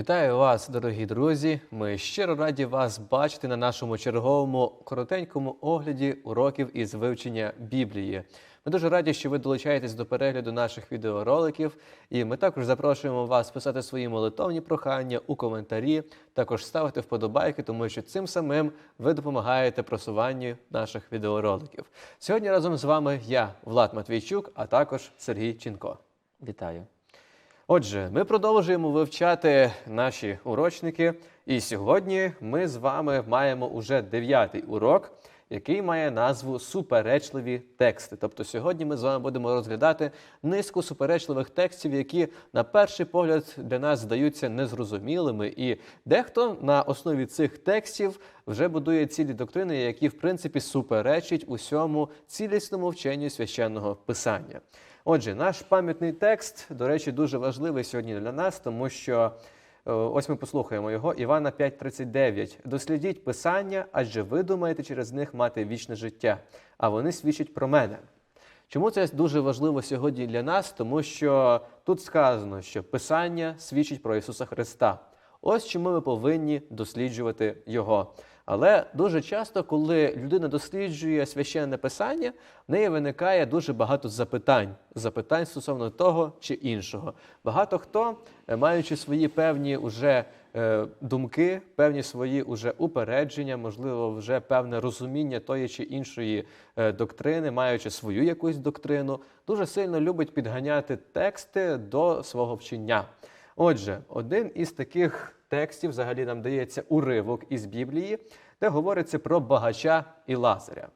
Вітаю вас, дорогі друзі! Ми щиро раді вас бачити на нашому черговому коротенькому огляді уроків із вивчення Біблії. Ми дуже раді, що ви долучаєтесь до перегляду наших відеороликів, і ми також запрошуємо вас писати свої молитовні прохання у коментарі, також ставити вподобайки, тому що цим самим ви допомагаєте просуванню наших відеороликів. Сьогодні разом з вами я, Влад Матвійчук, а також Сергій Чінко. Вітаю. Отже, ми продовжуємо вивчати наші урочники, і сьогодні ми з вами маємо уже дев'ятий урок, який має назву Суперечливі тексти. Тобто сьогодні ми з вами будемо розглядати низку суперечливих текстів, які на перший погляд для нас здаються незрозумілими, і дехто на основі цих текстів вже будує цілі доктрини, які в принципі суперечать усьому цілісному вченню священного писання. Отже, наш пам'ятний текст, до речі, дуже важливий сьогодні для нас, тому що е, ось ми послухаємо його. Івана 5:39. Дослідіть писання, адже ви думаєте через них мати вічне життя, а вони свідчать про мене. Чому це дуже важливо сьогодні для нас? Тому що тут сказано, що Писання свідчить про Ісуса Христа. Ось чому ми повинні досліджувати Його. Але дуже часто, коли людина досліджує священне писання, в неї виникає дуже багато запитань, запитань стосовно того чи іншого. Багато хто, е, маючи свої певні уже е, думки, певні свої уже упередження, можливо, вже певне розуміння тої чи іншої е, доктрини, маючи свою якусь доктрину, дуже сильно любить підганяти тексти до свого вчення. Отже, один із таких текстів взагалі нам дається уривок із Біблії, де говориться про багача і Лазаря.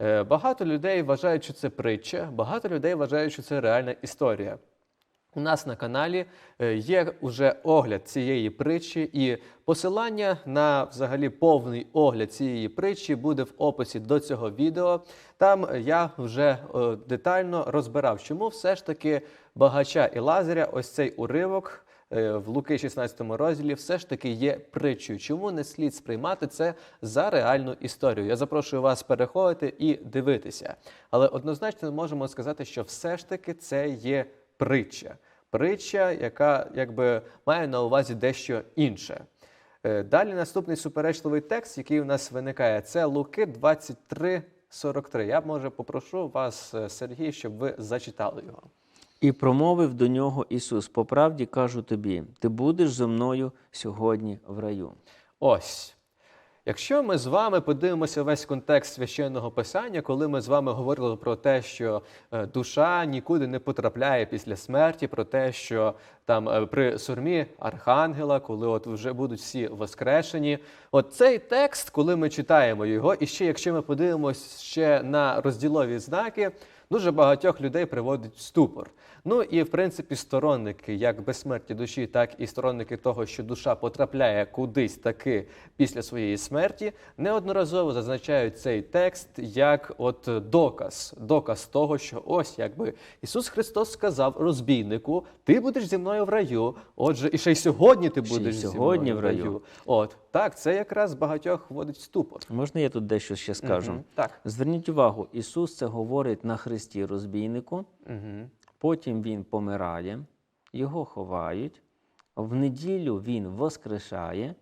Е, Багато людей вважають, що це притча, багато людей вважають, що це реальна історія. У нас на каналі е, є вже огляд цієї притчі, і посилання на взагалі повний огляд цієї притчі буде в описі до цього відео. Там я вже е, детально розбирав, чому все ж таки багача і Лазаря, ось цей уривок в Луки 16 розділі, все ж таки є притчею. Чому не слід сприймати це за реальну історію? Я запрошую вас переходити і дивитися. Але однозначно можемо сказати, що все ж таки це є притча. Притча, яка якби має на увазі дещо інше. Е, Далі наступний суперечливий текст, який у нас виникає, це Луки 23:43. Я може попрошу вас, е, Сергій, щоб ви зачитали його. І промовив до нього Ісус: По правді кажу тобі, ти будеш зо мною сьогодні в раю. Ось. Якщо ми з вами подивимося весь контекст священного писання, коли ми з вами говорили про те, що е, душа нікуди не потрапляє після смерті, про те, що там е, при сурмі архангела, коли от вже будуть всі воскрешені, от цей текст, коли ми читаємо його, і ще якщо ми подивимося ще на розділові знаки, дуже багатьох людей приводить в ступор. Ну і в принципі, сторонники як безсмерті душі, так і сторонники того, що душа потрапляє кудись таки після своєї смерті, неодноразово зазначають цей текст як от доказ, доказ того, що ось якби Ісус Христос сказав розбійнику: ти будеш зі мною в раю. Отже, і ще й сьогодні ти будеш зі сьогодні мною в раю. От так, це якраз багатьох вводить в ступор. Можна я тут дещо ще скажу? Мгм, Так. Зверніть увагу, Ісус це говорить на хресті розбійнику, Угу. Потім Він помирає, його ховають. В неділю Він воскрешає,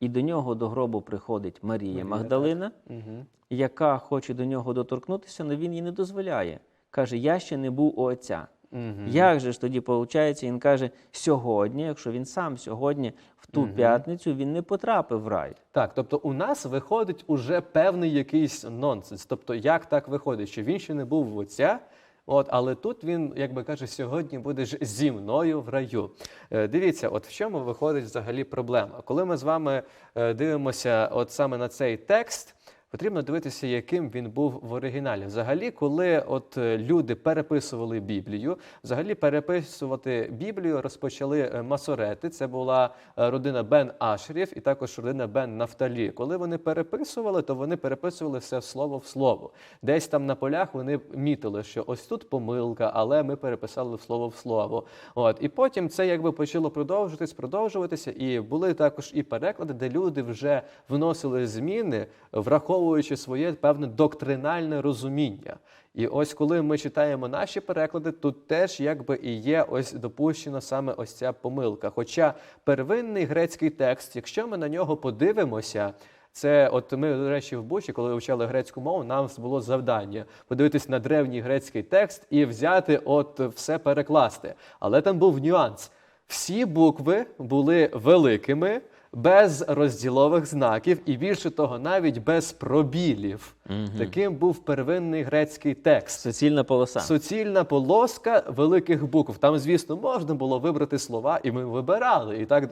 і до нього до гробу приходить Марія Марія, Магдалина, Угу. яка хоче до нього доторкнутися, але він їй не дозволяє. Каже: Я ще не був у Отця. Угу. Як же ж тоді виходить, він каже, сьогодні, якщо він сам сьогодні в ту п'ятницю він не потрапив в рай. Так, тобто у нас виходить уже певний якийсь нонсенс. Тобто, як так виходить, що він ще не був в отця, от, але тут він, якби каже, сьогодні будеш зі мною в раю. Е, дивіться, от в чому виходить взагалі проблема. Коли ми з вами е, дивимося от саме на цей текст. Потрібно дивитися, яким він був в оригіналі. Взагалі, коли от е, люди переписували Біблію, взагалі переписувати Біблію розпочали е, масорети. Це була е, родина Бен Ашерів і також родина Бен Нафталі. Коли вони переписували, то вони переписували все слово в слово. Десь там на полях вони мітили, що ось тут помилка, але ми переписали слово в слово. От і потім це якби почало продовжуватись, продовжуватися. І були також і переклади, де люди вже вносили зміни, враховували враховуючи своє певне доктринальне розуміння. І ось коли ми читаємо наші переклади, тут теж якби і є ось допущена саме ось ця помилка. Хоча первинний грецький текст, якщо ми на нього подивимося, це от ми, до речі, в Бучі, коли вивчали грецьку мову, нам було завдання подивитись на древній грецький текст і взяти, от все перекласти. Але там був нюанс. Всі букви були великими, без розділових знаків, і більше того, навіть без пробілів. Таким був первинний грецький текст. Суцільна полоса. Суцільна полоска великих букв. Там, звісно, можна було вибрати слова, і ми вибирали. І так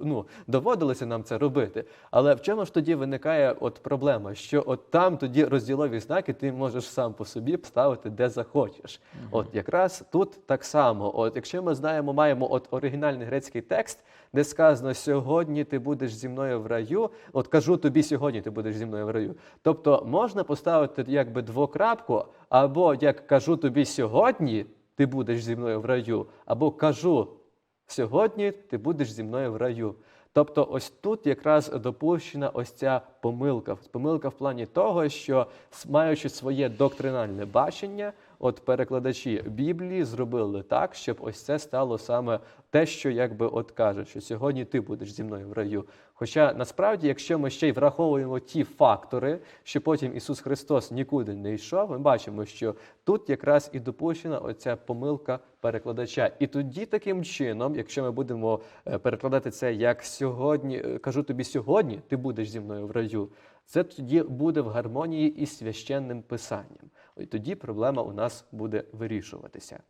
ну, доводилося нам це робити. Але в чому ж тоді виникає от проблема? Що от там тоді розділові знаки ти можеш сам по собі ставити де захочеш. От якраз тут так само. От якщо ми знаємо, маємо от оригінальний грецький текст, де сказано сьогодні ти будеш зі мною в раю. От кажу тобі сьогодні, ти будеш зі мною в раю. Тобто можна поставити якби двокрапку, або як кажу тобі сьогодні, ти будеш зі мною в раю, або кажу сьогодні ти будеш зі мною в раю. Тобто, ось тут якраз допущена ось ця помилка. Помилка в плані того, що маючи своє доктринальне бачення, от перекладачі Біблії зробили так, щоб ось це стало саме те, що якби от каже, що сьогодні ти будеш зі мною в раю. Хоча насправді, якщо ми ще й враховуємо ті фактори, що потім Ісус Христос нікуди не йшов, ми бачимо, що тут якраз і допущена оця помилка перекладача. І тоді таким чином, якщо ми будемо е, перекладати це як сьогодні, е, кажу тобі сьогодні, ти будеш зі мною в раю. Це тоді буде в гармонії із священним писанням. І тоді проблема у нас буде вирішуватися.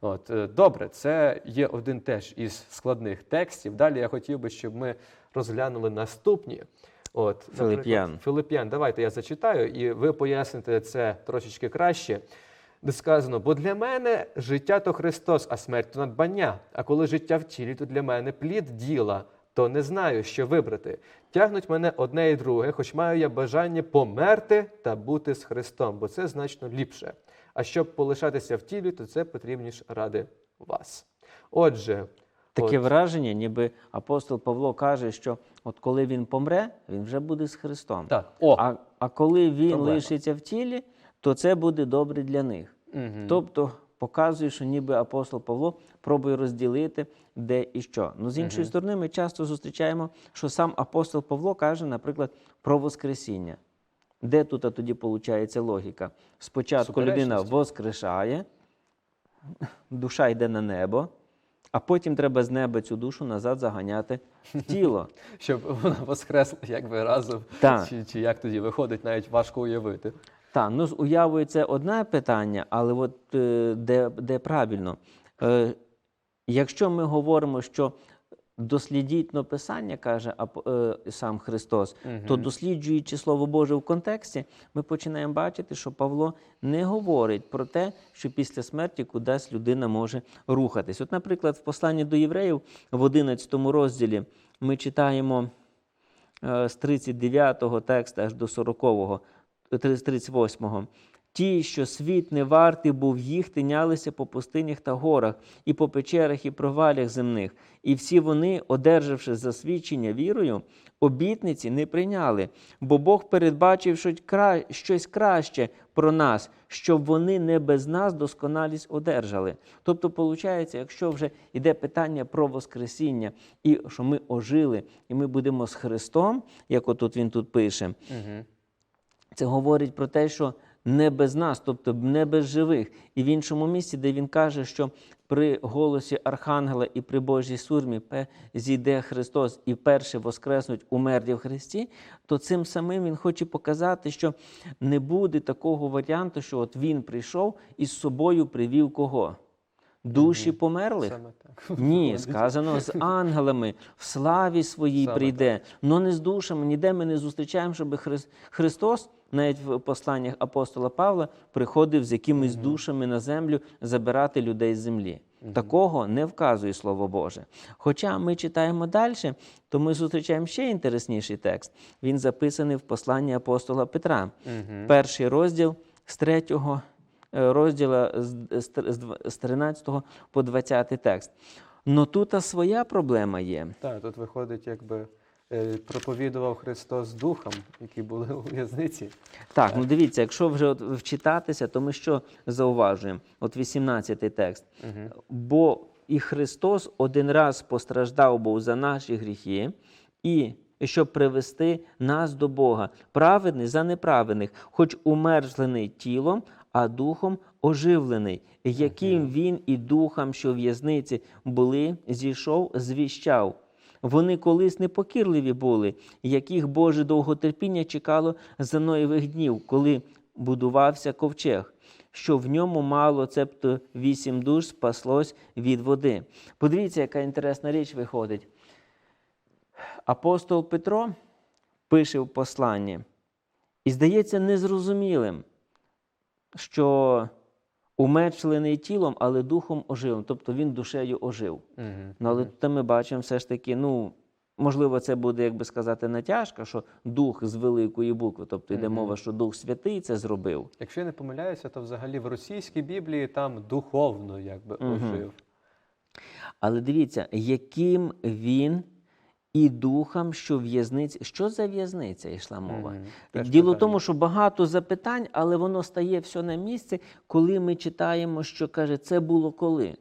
От, е, добре, це є один теж із складних текстів. Далі я хотів би, щоб ми розглянули наступні. От, Филип'ян. Филип'ян, давайте я зачитаю, і ви поясните це трошечки краще. Де сказано, бо для мене життя то Христос, а смерть то надбання. А коли життя в тілі, то для мене плід діла, то не знаю, що вибрати. Тягнуть мене одне і друге, хоч маю я бажання померти та бути з Христом, бо це значно ліпше. А щоб полишатися в тілі, то це потрібніше ради вас. Отже, Таке от, враження, ніби апостол Павло каже, що от коли він помре, він вже буде з Христом. так, о, А, а коли він Проблема. лишиться в тілі, то це буде добре для них. Мгм. Тобто показує, що ніби апостол Павло пробує розділити де і що. Ну, з іншої сторони, ми часто зустрічаємо, що сам апостол Павло каже, наприклад, про Воскресіння. Де тут а тоді виходить логіка? Спочатку людина воскрешає, душа йде на небо, а потім треба з неба цю душу назад заганяти в тіло. щоб вона воскресла якби разом. Так. Чи, чи як тоді виходить, навіть важко уявити. Так, ну з уявою це одне питання, але от е, де, де правильно. Е, якщо ми говоримо, що дослідіть Писання, каже е, сам Христос, то досліджуючи Слово Боже в контексті, ми починаємо бачити, що Павло не говорить про те, що після смерті кудись людина може рухатись. От, наприклад, в посланні до євреїв в 11 розділі ми читаємо з 39-го тексту аж до 40-го, е, 38-го. Ті, що світ не вартий був їх, тинялися по пустинях та горах, і по печерах, і провалях земних. І всі вони, одержавши засвідчення вірою, обітниці не прийняли, бо Бог передбачив щось краще про нас, щоб вони не без нас досконалість одержали. Тобто, виходить, якщо вже йде питання про Воскресіння, і що ми ожили, і ми будемо з Христом, як отут він тут пише, Угу. Це говорить про те, що не без нас, тобто не без живих. І в іншому місці, де він каже, що при голосі Архангела і при Божій сурмі зійде Христос і перше воскреснуть умерлі в Христі, то цим самим він хоче показати, що не буде такого варіанту, що от він прийшов і з собою привів кого? Душі померлих? Саме так. Ні, сказано з ангелами в славі своїй Саме прийде. Но не з душами. Ніде ми не зустрічаємо, щоб Хрис- Христос, навіть в посланнях апостола Павла, приходив з якимись душами на землю забирати людей з землі. Такого не вказує Слово Боже. Хоча ми читаємо далі, то ми зустрічаємо ще інтересніший текст. Він записаний в посланні апостола Петра. Перший розділ з третього е, розділа з- з тр- з дв- з 13 по 20 текст. Но тут а своя проблема є. Так, тут виходить, якби проповідував Христос духом, які були у в'язниці. Так, ну дивіться, якщо вже от вчитатися, то ми що зауважуємо? От 18-й текст. Бо і Христос один раз постраждав був за наші гріхи, і щоб привести нас до Бога, праведний за неправедних, хоч умерзлений тілом, а духом оживлений, яким він і духом, що в'язниці були, зійшов, звіщав. Вони колись непокірливі були, яких Боже довготерпіння чекало за Ноєвих днів, коли будувався ковчег, що в ньому мало, цебто вісім душ спаслось від води. Подивіться, яка інтересна річ виходить. Апостол Петро пише в посланні, і здається незрозумілим, що умечлений тілом, але духом ожив, тобто він душею ожив. Мгм. Ну, але тут ми бачимо все ж таки, ну, можливо, це буде, як би сказати, натяжка, що дух з великої букви, тобто йде Мгм. мова, що Дух Святий це зробив. Якщо я не помиляюся, то взагалі в російській Біблії там духовно якби ожив. Але дивіться, яким він і духом, що в'язниці. Що за в'язниця йшла мова? Мгм. Теж Діло в тому, що багато запитань, але воно стає все на місці, коли ми читаємо, що каже, це було коли?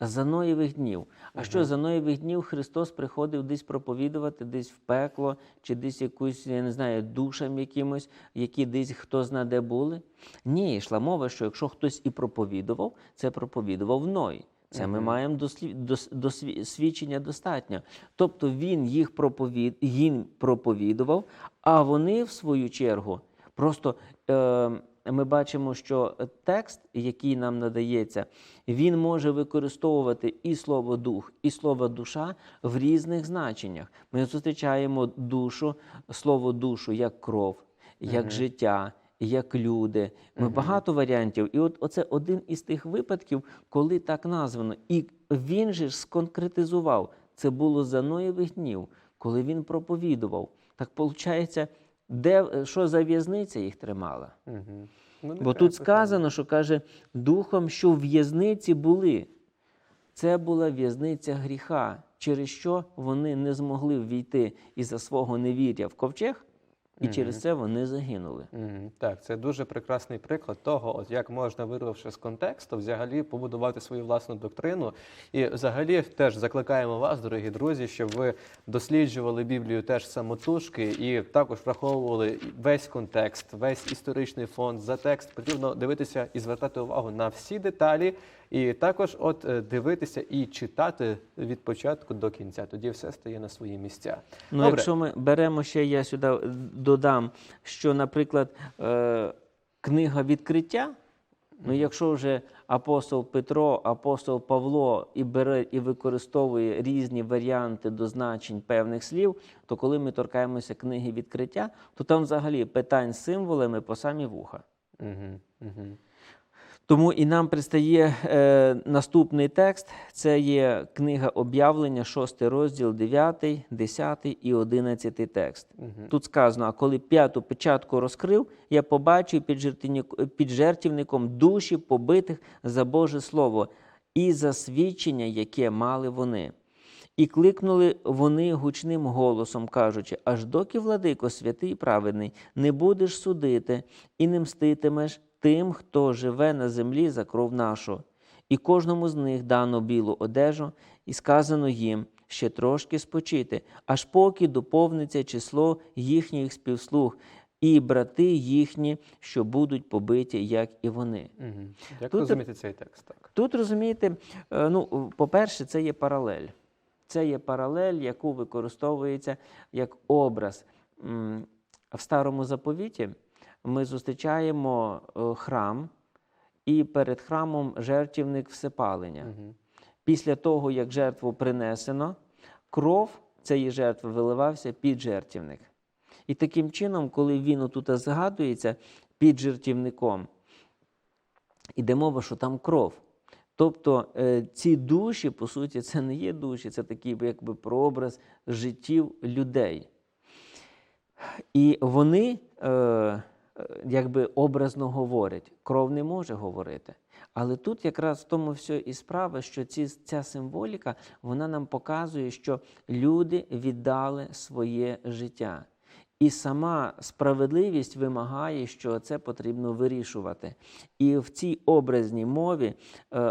За Ноєвих днів. А що за Ноєвих днів Христос приходив десь проповідувати, десь в пекло, чи десь якусь, я не знаю, душам якимось, які десь хто зна де були? Ні, йшла мова, що якщо хтось і проповідував, це проповідував Ной. Це ми маємо дослі... дос... досві- свідчення достатньо. Тобто він їх проповід... їм проповідував, а вони, в свою чергу, просто е... ми бачимо, що текст, який нам надається, він може використовувати і слово дух, і слово душа в різних значеннях. Ми зустрічаємо душу, слово душу як кров, як життя. Як люди, ми багато варіантів. І от оце один із тих випадків, коли так названо. І він же ж сконкретизував. Це було за Ноєвих днів, коли він проповідував. Так виходить, де що за в'язниця їх тримала? Мгм. Ну, Бо тут сказано, що каже, духом, що в'язниці були. Це була в'язниця гріха, через що вони не змогли ввійти із-за свого невір'я в ковчег, і через це вони загинули. Мгм. Так, це дуже прекрасний приклад того, от як можна, вирвавши з контексту, взагалі побудувати свою власну доктрину. І взагалі теж закликаємо вас, дорогі друзі, щоб ви досліджували Біблію теж самотужки і також враховували весь контекст, весь історичний фон за текст. Потрібно дивитися і звертати увагу на всі деталі, і також от е, дивитися і читати від початку до кінця. Тоді все стає на свої місця. Ну, Добре. якщо ми беремо ще, я сюди е, додам, що, наприклад, е, книга відкриття, ну, якщо вже апостол Петро, апостол Павло і бере і використовує різні варіанти до значень певних слів, то коли ми торкаємося книги відкриття, то там взагалі питань з символами по самі вуха. Угу, угу. Тому і нам пристає е, наступний текст. Це є книга об'явлення, 6 розділ, 9, 10 і 11 текст. Тут сказано: а коли п'яту печатку розкрив, я побачив під жертівником душі побитих за Боже Слово і за свідчення, яке мали вони. І кликнули вони гучним голосом, кажучи: аж доки, владико, святий і праведний, не будеш судити і не мститимеш тим, хто живе на землі за кров нашу. І кожному з них дано білу одежу, і сказано їм ще трошки спочити, аж поки доповниться число їхніх співслуг, і брати їхні, що будуть побиті, як і вони. Угу. Як Тут- розуміти цей текст? Так. Тут розумієте, е, ну, по-перше, це є паралель. Це є паралель, яку використовується як образ. В старому заповіті ми зустрічаємо е, храм, і перед храмом жертівник всепалення. Угу. Після того, як жертву принесено, кров цієї жертви виливався під жертівник. І таким чином, коли він отут згадується під жертівником, іде мова, що там кров. Тобто е, ці душі, по суті, це не є душі, це такий якби прообраз життів людей. І вони е, якби образно говорить. Кров не може говорити. Але тут якраз в тому все і справа, що ці, ця символіка вона нам показує, що люди віддали своє життя. І сама справедливість вимагає, що це потрібно вирішувати. І в цій образній мові е,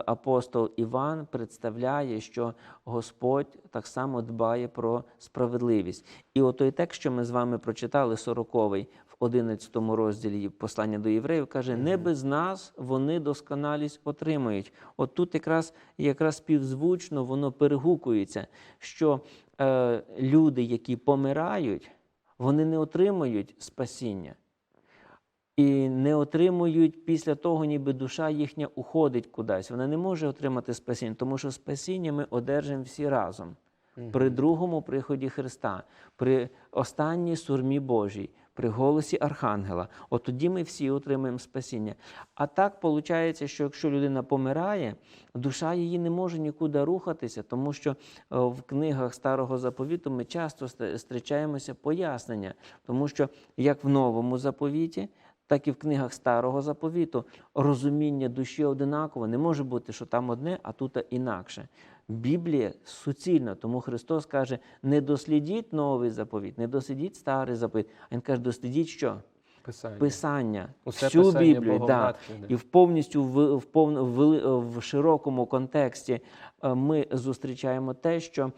апостол Іван представляє, що Господь так само дбає про справедливість. І отой текст, що ми з вами прочитали, 40-й, в 11 розділі послання до євреїв, каже: не без нас вони досконалість отримають. От тут якраз, якраз співзвучно воно перегукується, що е, люди, які помирають, вони не отримують спасіння. І не отримують після того, ніби душа їхня уходить кудись. Вона не може отримати спасіння, тому що спасіння ми одержимо всі разом. При другому приході Христа, при останній сурмі Божій, при голосі Архангела. От тоді ми всі отримаємо спасіння. А так виходить, що якщо людина помирає, душа її не може нікуди рухатися, тому що е, в книгах Старого заповіту ми часто ст- зустрічаємося пояснення, тому що як в новому заповіті, так і в книгах Старого заповіту розуміння душі одинаково. Не може бути, що там одне, а тут інакше. Біблія суцільна, тому Христос каже: не дослідіть новий заповіт, не дослідіть старий заповіт. А Він каже, дослідіть що? Писання. Писання, Усе всю писання Біблію, да. і в повністю в, в, в, в широкому контексті е, ми зустрічаємо те, що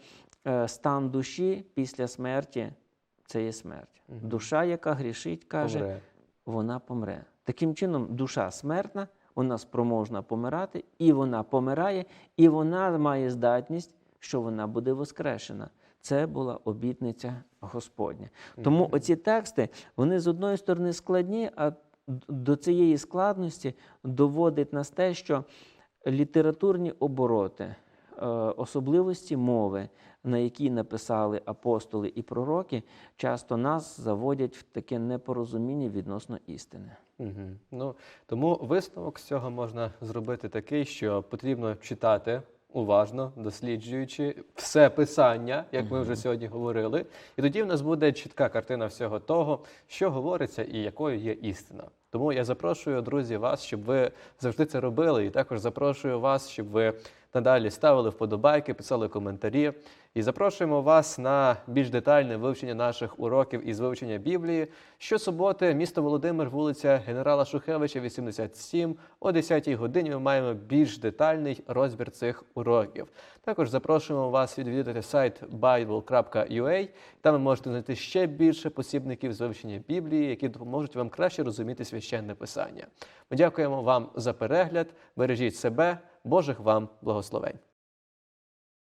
е, стан душі після смерті це є смерть. Душа, яка грішить, каже, Помре. вона помре. Таким чином, душа смертна, вона спроможна помирати, і вона помирає, і вона має здатність, що вона буде воскрешена. Це була обітниця Господня. Тому оці тексти, вони з одної сторони складні, а до цієї складності доводить нас те, що літературні обороти, особливості мови, на які написали апостоли і пророки, часто нас заводять в таке непорозуміння відносно істини. Угу. Ну, тому висновок з цього можна зробити такий, що потрібно читати уважно, досліджуючи все писання, як ми вже сьогодні говорили. І тоді в нас буде чітка картина всього того, що говориться і якою є істина. Тому я запрошую, друзі, вас, щоб ви завжди це робили, і також запрошую вас, щоб ви надалі ставили вподобайки, писали коментарі. І запрошуємо вас на більш детальне вивчення наших уроків із вивчення Біблії. Щосуботи, місто Володимир, вулиця генерала Шухевича, 87. О 10-й годині ми маємо більш детальний розбір цих уроків. Також запрошуємо вас відвідати сайт bible.ua. Там ви можете знайти ще більше посібників з вивчення Біблії, які допоможуть вам краще розуміти священне писання. Ми дякуємо вам за перегляд. Бережіть себе, Божих вам благословень.